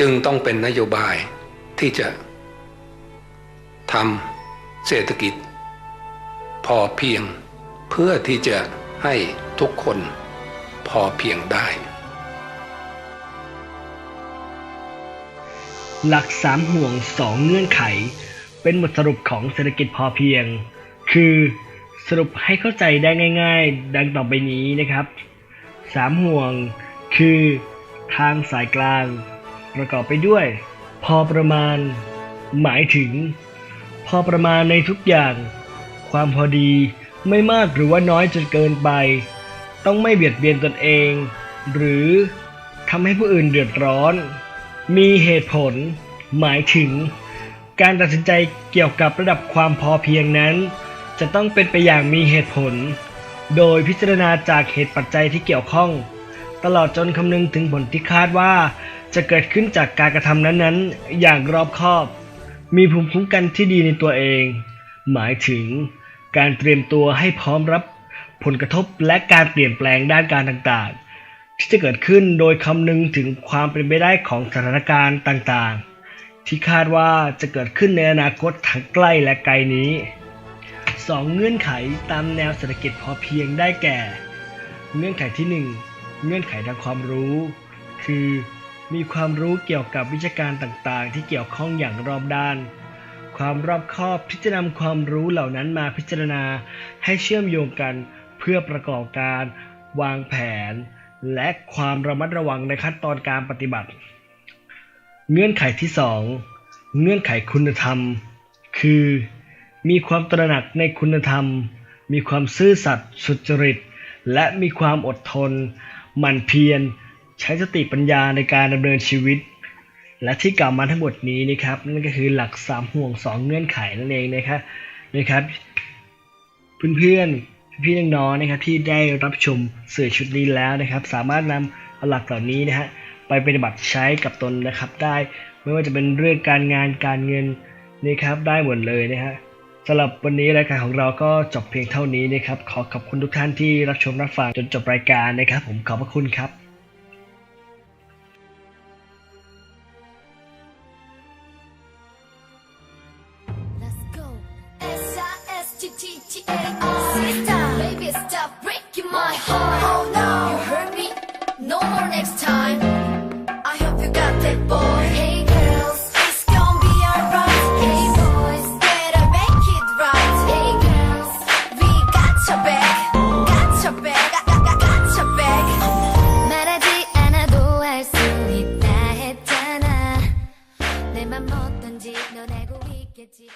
จึงต้องเป็นนโยบายที่จะทำเศรษฐกิจ พอเพียงเพื่อที่จะให้ทุกคนพอเพียงได้ หลักสามห่วงสองเงื่อนไข เป็นบทสรุปของเศรษฐกิจพอเพียง คือสรุปให้เข้าใจได้ง่าย ๆ ดังต่อไปนี้นะครับสามห่วงคือทางสายกลาง ประกอบไปด้วย พอประมาณ หมายถึง พอประมาณในทุกอย่าง ความพอดีไม่มากหรือว่าน้อยจนเกินไป ต้องไม่เบียดเบียนตนเอง หรือทำให้ผู้อื่นเดือดร้อน มีเหตุผล หมายถึง การตัดสินใจเกี่ยวกับระดับความพอเพียงนั้น จะต้องเป็นไปอย่างมีเหตุผล โดยพิจารณาจากเหตุปัจจัยที่เกี่ยวข้อง ตลอดจนคำนึงถึงผลที่คาดว่า จะเกิดขึ้นจากการกระทำนั้นๆ อย่างรอบคอบ มีภูมิคุ้มกันที่ดีในตัวเอง หมายถึงการเตรียมตัวให้พร้อมรับผลกระทบและการเปลี่ยนแปลงด้านการต่างๆ ที่จะเกิดขึ้นโดยคำนึงถึงความเป็นไปได้ของสถานการณ์ต่างๆ ที่คาดว่าจะเกิดขึ้นในอนาคตทั้งใกล้และไกลนี้ 2 เงื่อนไขตามแนวเศรษฐกิจพอเพียงได้แก่ เงื่อนไขที่ 1 เงื่อนไขทางความรู้ คือ มีความรู้เกี่ยวกับวิชาการต่างๆ ที่เกี่ยวข้องอย่างรอบด้าน ความรอบคอบที่จะนำความรู้เหล่านั้นมาพิจารณาให้เชื่อมโยงกันเพื่อประกอบการ วางแผน และความระมัดระวังในขั้นตอนการปฏิบัติ เงื่อนไขที่ 2 เงื่อนไขคุณธรรม คือ มีความตระหนักในคุณธรรม มีความซื่อสัตย์สุจริตและมีความอดทน มันเพียรใช้สติปัญญาในการดำเนินชีวิต และที่กล่าวมาทั้งหมดนี้นะครับนั่นก็คือหลักสามห่วงสองเงื่อนไขนั่นเองนะครับนะครับ เพื่อนๆพี่น้องๆนะครับที่ได้รับชมสื่อชุดนี้แล้วนะครับ สามารถนำเอาหลักเหล่านี้นะฮะไปปฏิบัติใช้กับตนนะครับได้ไม่ว่าจะเป็นเรื่องการงานการเงินนะครับได้หมดเลยนะฮะ สำหรับวันนี้รายการของเราก็จบเพียงเท่านี้นะครับ ขอขอบคุณทุกท่านที่รับชมรับฟังจนจบรายการนะครับ ผมขอบพระคุณครับ 뭔지 넌 알고 있겠지.